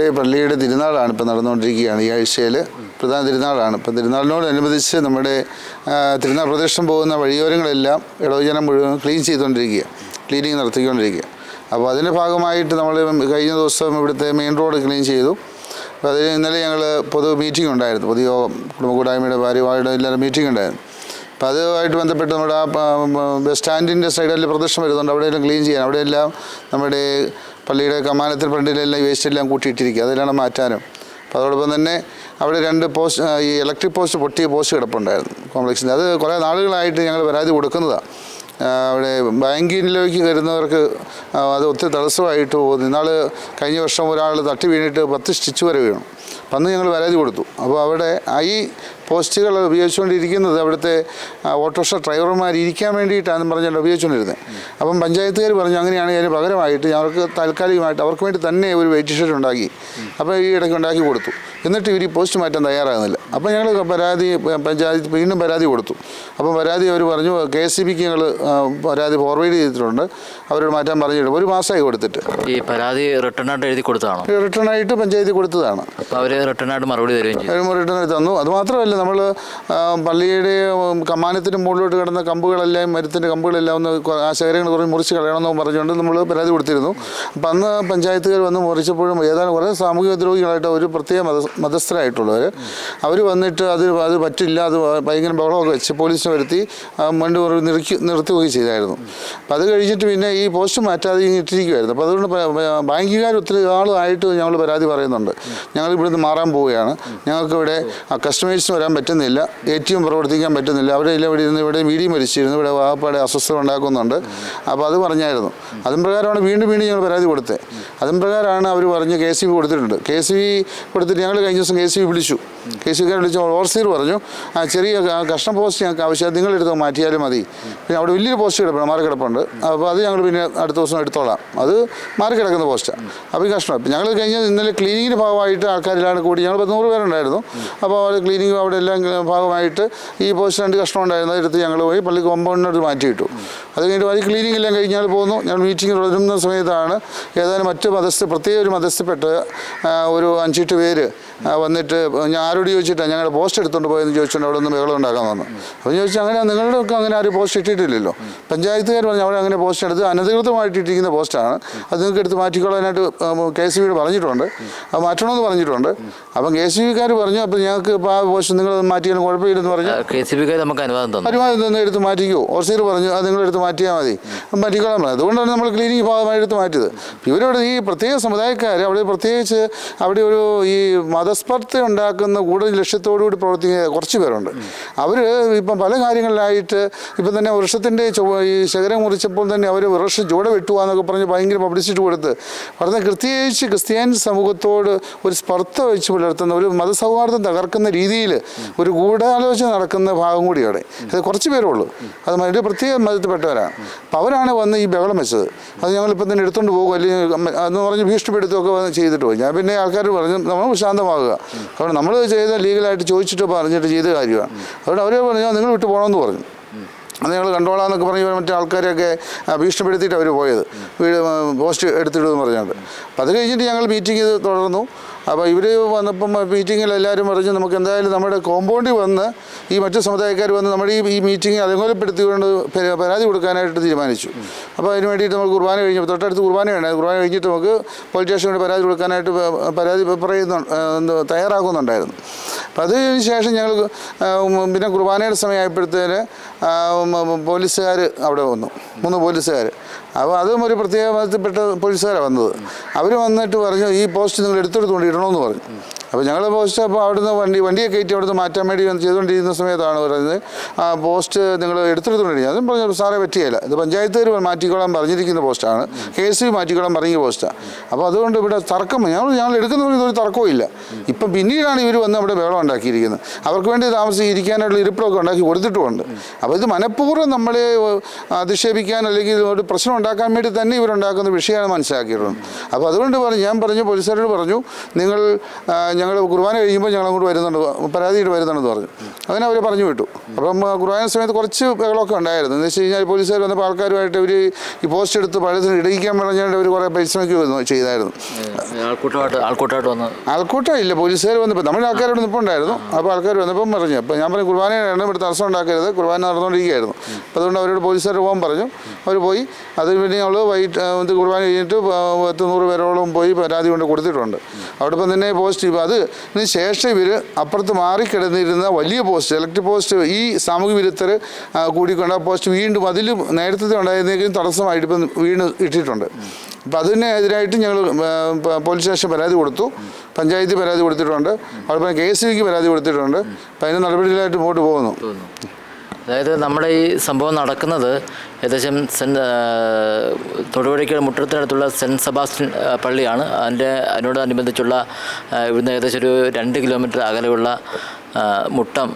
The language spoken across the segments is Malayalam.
ഇവിടെ പള്ളിയുടെ തിരുനാളാണ് ഇപ്പോൾ നടന്നുകൊണ്ടിരിക്കുകയാണ്. ഈ ആഴ്ചയിൽ പ്രധാന തിരുനാളാണ്. ഇപ്പം തിരുനാളിനോടനുബന്ധിച്ച് നമ്മുടെ തിരുനാൾ പ്രദക്ഷിണം പോകുന്ന വഴിയോരങ്ങളെല്ലാം ഇടവജനം മുഴുവൻ ക്ലീൻ ചെയ്തുകൊണ്ടിരിക്കുക. ക്ലീനിങ് നടത്തിക്കൊണ്ടിരിക്കുക. അപ്പോൾ അതിന്റെ ഭാഗമായിട്ട് നമ്മൾ കഴിഞ്ഞ ദിവസം ഇവിടുത്തെ മെയിൻ റോഡ് ക്ലീൻ ചെയ്തു. അപ്പോൾ അതിന് ഇന്നലെ ഞങ്ങൾ പൊതു മീറ്റിംഗ് ഉണ്ടായിരുന്നു. പൊതുയോഗം കുടുംബ കൂട്ടായ്മയുടെ ഭാര്യമാരുടെ എല്ലാവരും മീറ്റിംഗ് ഉണ്ടായിരുന്നു. അപ്പോൾ അതുമായിട്ട് ബന്ധപ്പെട്ട് നമ്മുടെ ആ ബസ് സ്റ്റാൻഡിന്റെ സൈഡിൽ പ്രദർശനം വരുന്നുണ്ട്. അവിടെയെല്ലാം ക്ലീൻ ചെയ്യാൻ. അവിടെയെല്ലാം നമ്മുടെ പള്ളിയുടെ കമാനത്തിൽ ഫ്രണ്ടിലെല്ലാം വേസ്റ്റ് എല്ലാം കൂട്ടിയിട്ടിരിക്കുക. അതെല്ലാം മാറ്റാനും. അപ്പോൾ അതോടൊപ്പം തന്നെ അവിടെ രണ്ട് പോസ്റ്റ് ഈ ഇലക്ട്രിക് പോസ്റ്റ് പൊട്ടിയ പോസ്റ്റ് കിടപ്പുണ്ടായിരുന്നു കോംപ്ലക്സിന്റെ അത് കുറേ നാളുകളായിട്ട് ഞങ്ങൾ പരാതി കൊടുക്കുന്നതാണ് അവിടെ ബാങ്കിലേക്ക് വരുന്നവർക്ക് അത് ഒത്തിരി തടസ്സമായിട്ട് പോകുന്നു. ഇന്നാൾ കഴിഞ്ഞ വർഷം ഒരാൾ തട്ടി വീണിട്ട് പത്ത് സ്റ്റിച്ച് വരെ വീണു. അന്ന് ഞങ്ങൾ പരാതി കൊടുത്തു. അപ്പോൾ അവിടെ ഈ പോസ്റ്റുകൾ ഉപയോഗിച്ചുകൊണ്ടിരിക്കുന്നത് അവിടുത്തെ ഓട്ടോറിക്ഷ ഡ്രൈവർമാർ ഇരിക്കാൻ വേണ്ടിയിട്ടാണ് പറഞ്ഞുകൊണ്ട് ഉപയോഗിച്ചുകൊണ്ടിരുന്നത്. അപ്പം പഞ്ചായത്തുകാർ പറഞ്ഞു അങ്ങനെയാണെങ്കിൽ അതിന് പകരമായിട്ട് ഞങ്ങൾക്ക് താൽക്കാലികമായിട്ട് അവർക്ക് വേണ്ടി തന്നെ ഒരു വെയിറ്റ് ഷെഡ് ഉണ്ടാക്കി. അപ്പോൾ ഈ ഇടയ്ക്ക് ഉണ്ടാക്കി കൊടുത്തു. എന്നിട്ട് ഇവർ ഈ പോസ്റ്റ് മാറ്റാൻ തയ്യാറാകുന്നില്ല. അപ്പോൾ ഞങ്ങൾ പരാതി പഞ്ചായത്ത് വീണ്ടും പരാതി കൊടുത്തു. അപ്പോൾ പരാതി അവർ പറഞ്ഞു കെ എസ് സി ബിക്ക് ഞങ്ങൾ പരാതി ഫോർവേഡ് ചെയ്തിട്ടുണ്ട്. അവരോട് മാറ്റാൻ പറഞ്ഞിട്ട് ഒരു മാസമായി കൊടുത്തിട്ട്. ഈ പരാതി റിട്ടേൺ ആയിട്ട് എഴുതി കൊടുത്തതാണോ? റിട്ടേൺ ആയിട്ട് പഞ്ചായത്തിൽ കൊടുത്തതാണ്. അപ്പോൾ അവർ റിട്ടേൺ ആയിട്ട് മറുപടി തരുകയും റിട്ടേൺ ആയി തന്നു. അതുമാത്രമല്ല നമ്മൾ പള്ളിയുടെ കമാനത്തിന് മുകളിലോട്ട് കിടന്ന കമ്പുകളെല്ലാം മരത്തിന്റെ കമ്പുകളെല്ലാം ഒന്ന് ആ ശേഖരങ്ങൾ കുറേ മുറിച്ച് കളയണമെന്ന് പറഞ്ഞുകൊണ്ട് നമ്മൾ പരാതി കൊടുത്തിരുന്നു. അപ്പം അന്ന് പഞ്ചായത്തുകാർ വന്ന് മുറിച്ചപ്പോഴും ഏതാണ്ട് കുറേ സാമൂഹിക ദ്രോഹികളായിട്ട് ഒരു പ്രത്യേക മത മതസ്ഥരായിട്ടുള്ളവർ അവർ വന്നിട്ട് അത് അത് പറ്റില്ല അത് ഭയങ്കര ബഹളമൊക്കെ വെച്ച് പോലീസിനെ വരുത്തി മണ്ട് നിർത്തി നിർത്തുകയും ചെയ്തായിരുന്നു. അപ്പം അത് കഴിഞ്ഞിട്ട് പിന്നെ ഈ പോസ്റ്റ് മാറ്റാതെ ഇട്ടിരിക്കുമായിരുന്നു അപ്പോൾ അതുകൊണ്ട് ബാങ്കുകാർ ഒത്തിരി ആളുമായിട്ട് ഞങ്ങൾ പരാതി പറയുന്നുണ്ട്. ഞങ്ങൾ ഇവിടുന്ന് മാറാൻ പോവുകയാണ്. ഞങ്ങൾക്ക് ഇവിടെ കസ്റ്റമേഴ്സിന് വരാൻ പറ്റുന്നില്ല. എ ടി എം പ്രവർത്തിക്കാൻ പറ്റുന്നില്ല. അവിടെ ഇല്ല ഇവിടെ ഇരുന്ന് ഇവിടെ മീഡിയം വലിച്ചിരുന്നു ഇവിടെ വാപ്പാടെ അസ്വസ്ഥത ഉണ്ടാക്കുന്നുണ്ട്. അപ്പോൾ അത് പറഞ്ഞായിരുന്നു. അതും പ്രകാരമാണ് വീണ്ടും വീണ്ടും ഞങ്ങൾ പരാതി കൊടുത്തത് അതും പ്രകാരമാണ് അവർ പറഞ്ഞ് കെ സി ബി കൊടുത്തിട്ടുണ്ട്. കെ സി ബി കൊടുത്തിട്ട് ഞങ്ങൾ കഴിഞ്ഞ ദിവസം കെ സി ബി വിളിച്ചു. കെ സി ബിക്കാർ വിളിച്ച് ഓവർസീർ പറഞ്ഞു. ആ ചെറിയ കഷ്ണം പോസ്റ്റ് ഞങ്ങൾക്ക് ആവശ്യം നിങ്ങളെടുത്ത് മാറ്റിയാലും മതി. പിന്നെ അവിടെ വലിയൊരു പോസ്റ്റ് കിടപ്പുണ്ട് മാറി കിടപ്പുണ്ട്. അപ്പോൾ അത് ഞങ്ങൾ പിന്നെ അടുത്ത ദിവസം എടുത്തോളാം. അത് മാറി കിടക്കുന്ന പോസ്റ്റാണ് അപ്പോൾ ഈ കഷ്ണം ഞങ്ങൾ കഴിഞ്ഞ ഇന്നലെ ക്ലീനിങ്ങിന്റെ ഭാഗമായിട്ട് ആൾക്കാരിലാണ് കൂടി ഞങ്ങൾ പത്ത് നൂറ് പേരുണ്ടായിരുന്നു. അപ്പോൾ അവർ ക്ലീനിങ് അവിടെ എല്ലാം ഭാഗമായിട്ട് ഈ പോസ്റ്റ് രണ്ട് കഷ്ണം ഉണ്ടായിരുന്നു. അതെടുത്ത് ഞങ്ങൾ പോയി പള്ളി കോമ്പൗണ്ടിനോട് മാറ്റിയിട്ടു അത് കഴിഞ്ഞിട്ട് അത് ക്ലീനിങ് എല്ലാം കഴിഞ്ഞാൽ പോകുന്നു ഞങ്ങൾ മീറ്റിംഗ് തുടരുന്ന സമയത്താണ് ഏതാനും മറ്റ് മതസ്ഥ പ്രത്യേക ഒരു മതസ്ഥപ്പെട്ട ഒരു അഞ്ചെട്ട് പേര് വന്നിട്ട് ഞാൻ ആരോട് ചോദിച്ചിട്ടാണ് ഞങ്ങളുടെ പോസ്റ്റ് എടുത്തുകൊണ്ട് പോയെന്ന് ചോദിച്ചുകൊണ്ട് അവിടെ നിന്ന് ബഹളം ഉണ്ടാക്കാൻ വന്നു. അപ്പോൾ ചോദിച്ചാൽ അങ്ങനെ നിങ്ങളുടെ ഒക്കെ അങ്ങനെ ആരും പോസ്റ്റ് ഇട്ടിട്ടില്ലല്ലോ? പഞ്ചായത്തുകാർ പറഞ്ഞു അവിടെ അങ്ങനെ പോസ്റ്റ് എടുത്ത് അനധികൃതമായിട്ട് ഇട്ടിരിക്കുന്ന പോസ്റ്റാണ്. അത് നിങ്ങൾക്ക് എടുത്ത് മാറ്റിക്കൊള്ളാനായിട്ട് കെ സി ബിയോട് പറഞ്ഞിട്ടുണ്ട്. അത് മാറ്റണമെന്ന് പറഞ്ഞിട്ടുണ്ട്. അപ്പം കെ സി ബിക്കാർ പറഞ്ഞു അപ്പോൾ ഞങ്ങൾക്ക് ഇപ്പോൾ ആ പോസ്റ്റ് നിങ്ങൾ മാറ്റിയാലും കുഴപ്പമില്ലെന്ന് പറഞ്ഞു. കെ സി ബിക്കാർ നമുക്ക് അനുവാദം തന്നു. അനുവാദം തന്നെ എടുത്ത് മാറ്റിക്കോ. ഓർസീർ പറഞ്ഞു അത് നിങ്ങൾ എടുത്ത് മാറ്റിയാൽ മതി. മാറ്റിക്കോളാൻ പറഞ്ഞു അതുകൊണ്ടാണ് നമ്മൾ ക്ലീനിങ് ഭാഗമായി എടുത്ത് മാറ്റിയത്. ഇവരോട് ഈ പ്രത്യേക സമുദായക്കാർ അവിടെ പ്രത്യേകിച്ച് അവിടെ ഒരു ഈ മതസ്പർദ്ധ ഉണ്ടാക്കുന്ന കൂടുതൽ ലക്ഷ്യത്തോടുകൂടി പ്രവർത്തിക്കുന്ന കുറച്ച് പേരുണ്ട്. അവർ ഇപ്പം പല കാര്യങ്ങളിലായിട്ട് ഇപ്പം തന്നെ വൃക്ഷത്തിന്റെ ഈ ശകരം മുറിച്ചപ്പോൾ തന്നെ അവർ വൃക്ഷം ചുവട വെട്ടുവാന്നൊക്കെ പറഞ്ഞ് ഭയങ്കര പബ്ലിസിറ്റി കൊടുത്ത് പറഞ്ഞ പ്രത്യേകിച്ച് ക്രിസ്ത്യൻ സമൂഹത്തോട് ഒരു സ്പർദ്ധ വെച്ച് പുലർത്തുന്ന ഒരു മതസൗഹാർദ്ദം തകർക്കുന്ന രീതിയിൽ ഒരു ഗൂഢാലോചന നടക്കുന്ന ഭാഗം കൂടിയാണ്. അത് കുറച്ച് പേരേ ഉള്ളൂ അത് ഒരു പ്രത്യേക മതത്തിൽപ്പെട്ടവരാണ്. അപ്പം അവരാണ് വന്ന് ഈ ബഹളം വെച്ചത്. അത് ഞങ്ങളിപ്പം തന്നെ എടുത്തുകൊണ്ട് പോകും. അല്ലെങ്കിൽ എന്ന് പറഞ്ഞ് ഭീഷണിപ്പെടുത്തുകയൊക്കെ വന്ന് ചെയ്തിട്ട് പോയി. ഞാൻ പിന്നെ ആൾക്കാർ പറഞ്ഞു നമ്മൾ ശാന്തമാകുക കാരണം നമ്മൾ ചെയ്ത ലീഗലായിട്ട് ചോദിച്ചിട്ട് പറഞ്ഞിട്ട് ചെയ്ത കാര്യമാണ് അതുകൊണ്ട് അവരെ പറഞ്ഞു നിങ്ങൾ വിട്ടു പോകണമെന്ന് പറഞ്ഞു. അത് ഞങ്ങൾ കണ്ടോളാന്നൊക്കെ പറഞ്ഞ് മറ്റേ ആൾക്കാരെയൊക്കെ ഭീഷണിപ്പെടുത്തിയിട്ട് അവർ പോയത്. വീട് പോസ്റ്റ് എടുത്തിടുമെന്ന് പറഞ്ഞുകൊണ്ട് അപ്പോൾ അത് കഴിഞ്ഞിട്ട് ഞങ്ങൾ മീറ്റിംഗ് തുടർന്നു. അപ്പോൾ ഇവർ വന്നപ്പം മീറ്റിങ്ങിൽ എല്ലാവരും പറഞ്ഞു നമുക്ക് എന്തായാലും നമ്മുടെ കോമ്പൗണ്ടിൽ വന്ന് ഈ മറ്റു സമുദായക്കാർ വന്ന് നമ്മുടെ ഈ ഈ മീറ്റിംഗ് അതേപോലെപ്പെടുത്തിക്കൊണ്ട് പരാ- പരാതി കൊടുക്കാനായിട്ട് തീരുമാനിച്ചു. അപ്പോൾ അതിന് വേണ്ടിയിട്ട് നമുക്ക് കുർബാന കഴിഞ്ഞപ്പോൾ തൊട്ടടുത്ത് കുർബാന വേണം കുർബാന കഴിഞ്ഞിട്ട് നമുക്ക് പോലീസ് സ്റ്റേഷനോട് പരാതി കൊടുക്കാനായിട്ട് പരാതി പറയുന്നു തയ്യാറാക്കുന്നുണ്ടായിരുന്നു. അപ്പോൾ അതിന് ശേഷം ഞങ്ങൾ പിന്നെ കുർബാനയുടെ സമയമായപ്പോഴത്തേന് പോലീസുകാർ അവിടെ വന്നു. മൂന്ന് പോലീസുകാർ അപ്പോൾ അതും ഒരു പ്രത്യേക മതത്തിൽപ്പെട്ട പോലീസുകാരാണ് വന്നത്. അവർ വന്നിട്ട് പറഞ്ഞു ഈ പോസ്റ്റ് നിങ്ങൾ എടുത്തെടുത്തുകൊണ്ട് ഇടണമെന്ന് പറഞ്ഞു. അപ്പോൾ ഞങ്ങൾ പോസ്റ്റ് അപ്പോൾ അവിടുന്ന് വണ്ടി വണ്ടിയെ കയറ്റി അവിടുന്ന് മാറ്റാൻ വേണ്ടി ചെയ്തുകൊണ്ടിരിക്കുന്ന സമയത്താണ് പറയുന്നത്. ആ പോസ്റ്റ് നിങ്ങൾ എടുത്തെടുത്തുകൊണ്ടിരിക്കുക അതും പറഞ്ഞു സാറേ പറ്റിയല്ല. ഇത് പഞ്ചായത്തുകാർ മാറ്റിക്കോളാൻ പറഞ്ഞിരിക്കുന്ന പോസ്റ്റാണ് കെ എസ് ബി മാറ്റിക്കോളാൻ പറഞ്ഞ പോസ്റ്റാണ് അപ്പോൾ അതുകൊണ്ട് ഇവിടെ തർക്കം ഞങ്ങൾ ഞങ്ങൾ എടുക്കുന്ന ഒരു തർക്കവും ഇല്ല. ഇപ്പം പിന്നീടാണ് ഇവർ വന്ന് അവിടെ ബഹളം ഉണ്ടാക്കിയിരിക്കുന്നത്. അവർക്ക് വേണ്ടി താമസിച്ച് ഇരിക്കാനുള്ള ഇരിപ്പിടമൊക്കെ ഉണ്ടാക്കി കൊടുത്തിട്ടുമുണ്ട്. അപ്പോൾ ഇത് മനഃപൂർവം നമ്മളെ അധിക്ഷേപിക്കാൻ അല്ലെങ്കിൽ ഒരു പ്രശ്നം ഉണ്ടാക്കാൻ വേണ്ടി തന്നെ ഇവരുണ്ടാക്കുന്ന വിഷയമാണ് മനസ്സിലാക്കിയിട്ടുള്ളത്. അപ്പോൾ അതുകൊണ്ട് പറഞ്ഞു ഞാൻ പറഞ്ഞു പോലീസുകാരോട് പറഞ്ഞു നിങ്ങൾ ഞങ്ങൾ കുർബാന കഴിയുമ്പോൾ ഞങ്ങൾ അങ്ങോട്ട് വരുന്നുണ്ട്. പരാതിയിട്ട് വരുന്നുണ്ടെന്ന് പറഞ്ഞു. അങ്ങനെ അവർ പറഞ്ഞു വിട്ടു. അപ്പം കുർബാന സമയത്ത് കുറച്ച് ബഹളമൊക്കെ ഉണ്ടായിരുന്നു. എന്ന് വെച്ച് കഴിഞ്ഞാൽ പോലീസുകാർ വന്നപ്പോൾ ആൾക്കാരുമായിട്ട് ഒരു ഈ പോസ്റ്റ് എടുത്ത് പഴയത്തിന് ഇടയിക്കാൻ പറഞ്ഞുകൊണ്ട് അവർ കുറേ പരിശ്രമിക്കുമായിരുന്നു ചെയ്തായിരുന്നു. ആൾക്കൂട്ടം ഇല്ല. പോലീസുകാർ വന്നപ്പോൾ നമ്മുടെ ആൾക്കാരോട് നിൽപ്പുണ്ടായിരുന്നു അപ്പോൾ ആൾക്കാർ വന്നപ്പം പറഞ്ഞു. അപ്പോൾ ഞാൻ പറഞ്ഞു കുർബാനയാണ് ഇവിടെ തടസ്സം ഉണ്ടാക്കരുത്. കുർബാന നടന്നുകൊണ്ടിരിക്കുകയായിരുന്നു. അപ്പോൾ അതുകൊണ്ട് അവരോട് പോലീസുകാർ പോകാൻ പറഞ്ഞു. അവർ പോയി. അതിന് പിന്നെ ഞങ്ങൾ വൈകിട്ട് കുർബാന കഴിഞ്ഞിട്ട് പത്ത് നൂറ് പേരോളം പോയി പരാതി കൊണ്ട് കൊടുത്തിട്ടുണ്ട്. അവിടെ ഇപ്പം തന്നെ പോസ്റ്റ് ഇപ്പം അത് ഇതിന് ശേഷം ഇവർ അപ്പുറത്ത് മാറിക്കിടന്നിരുന്ന വലിയ പോസ്റ്റ് ഇലക്ട്രിക് പോസ്റ്റ് ഈ സാമൂഹ്യ വിരുദ്ധർ കൂടിക്കൊണ്ട് ആ പോസ്റ്റ് വീണ്ടും അതിലും നേരത്തെ ഉണ്ടായിരുന്നെങ്കിലും തടസ്സമായിട്ട് ഇപ്പം വീണ് ഇട്ടിട്ടുണ്ട്. അപ്പം അതിനെതിരായിട്ട് ഞങ്ങൾ പോലീസ് സ്റ്റേഷൻ പരാതി കൊടുത്തു. പഞ്ചായത്തിൽ പരാതി കൊടുത്തിട്ടുണ്ട്. അതുപോലെ കെ എസ് സിക്ക് പരാതി കൊടുത്തിട്ടുണ്ട്. അപ്പം അതിന് നടപടിയിലായിട്ട് മുമ്പോട്ട് പോകുന്നു. അതായത് നമ്മുടെ ഈ സംഭവം നടക്കുന്നത് ഏകദേശം സെൻ തൊടുപുഴയ്ക്ക് മുട്ടത്തിനടുത്തുള്ള സെന്റ് സെബാസ്റ്റ്യൻ പള്ളിയാണ്. അതിന്റെ അതിനോടനുബന്ധിച്ചുള്ള ഇവിടുന്ന് ഏകദേശം ഒരു രണ്ട് കിലോമീറ്റർ അകലെയുള്ള മുട്ടം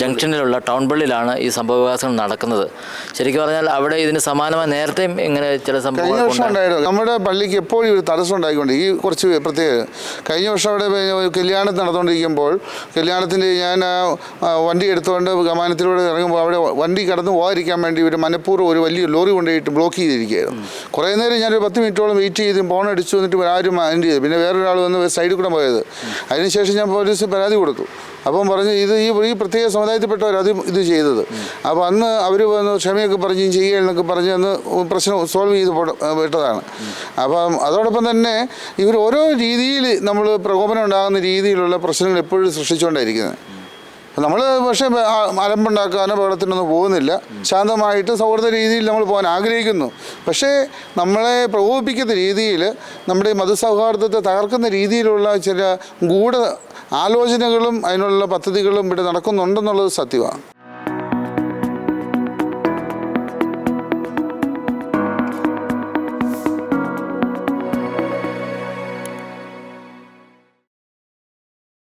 ജംഗ്ഷനിലുള്ള ടൗൺ പള്ളിയിലാണ് ഈ സംഭവവികാസങ്ങൾ നടക്കുന്നത്. ശരിക്കും പറഞ്ഞാൽ അവിടെ ഇതിന് സമാനമായി നേരത്തെയും ഇങ്ങനെ ചില കഴിഞ്ഞ സംഭവങ്ങൾ നമ്മുടെ പള്ളിക്ക് എപ്പോഴും ഒരു തടസ്സം ഉണ്ടായിക്കൊണ്ട് ഈ കുറച്ച് പ്രത്യേകം കഴിഞ്ഞ വർഷം അവിടെ കല്യാണം നടന്നുകൊണ്ടിരിക്കുമ്പോൾ കല്യാണത്തിന് ഞാൻ വണ്ടി എടുത്തുകൊണ്ട് ഗമാനത്തിലൂടെ ഇറങ്ങുമ്പോൾ അവിടെ വണ്ടി കടന്നു പോകാതിരിക്കാൻ വേണ്ടി ഒരു മനഃപൂർവം ഒരു വലിയ ലോറി കൊണ്ടുപോയിട്ട് ബ്ലോക്ക് ചെയ്തിരിക്കുകയായിരുന്നു. കുറേ നേരം ഞാനൊരു പത്ത് മിനിറ്റോളം വെയിറ്റ് ചെയ്ത് ഫോൺ അടിച്ചു എന്നിട്ട് ആരും മൈൻഡ് ചെയ്തു. പിന്നെ വേറൊരാൾ വന്ന് സൈഡിൽ കൂടെ പോയത്. അതിനുശേഷം ഞാൻ പോലീസ് പരാതി കൊടുത്തു. അപ്പം പറഞ്ഞു ഇത് ഈ ഈ പ്രത്യേക സമുദായത്തിൽപ്പെട്ടവർ അത് ഇത് ചെയ്തത്. അപ്പോൾ അന്ന് അവർ വന്ന് ക്ഷമയൊക്കെ പറഞ്ഞ് ചെയ്യുക എന്നൊക്കെ പറഞ്ഞ് അന്ന് പ്രശ്നം സോൾവ് ചെയ്ത് വിട്ടതാണ്. അപ്പം അതോടൊപ്പം തന്നെ ഇവർ ഓരോ രീതിയിൽ നമ്മൾ പ്രകോപനം ഉണ്ടാകുന്ന രീതിയിലുള്ള പ്രശ്നങ്ങൾ എപ്പോഴും സൃഷ്ടിച്ചുകൊണ്ടായിരിക്കുന്നത് നമ്മൾ പക്ഷേ അലമ്പുണ്ടാക്കാനോ ബഹളത്തിനൊന്നും പോകുന്നില്ല. ശാന്തമായിട്ട് സൗഹൃദ രീതിയിൽ നമ്മൾ പോകാൻ ആഗ്രഹിക്കുന്നു. പക്ഷേ നമ്മളെ പ്രകോപിപ്പിക്കുന്ന രീതിയിൽ നമ്മുടെ മതസൗഹാർദ്ദത്തെ തകർക്കുന്ന രീതിയിലുള്ള ചില ഗൂഢ ആലോചനകളും അതിനുള്ള പദ്ധതികളും ഇവിടെ നടക്കുന്നുണ്ടെന്നുള്ളത് സത്യമാണ്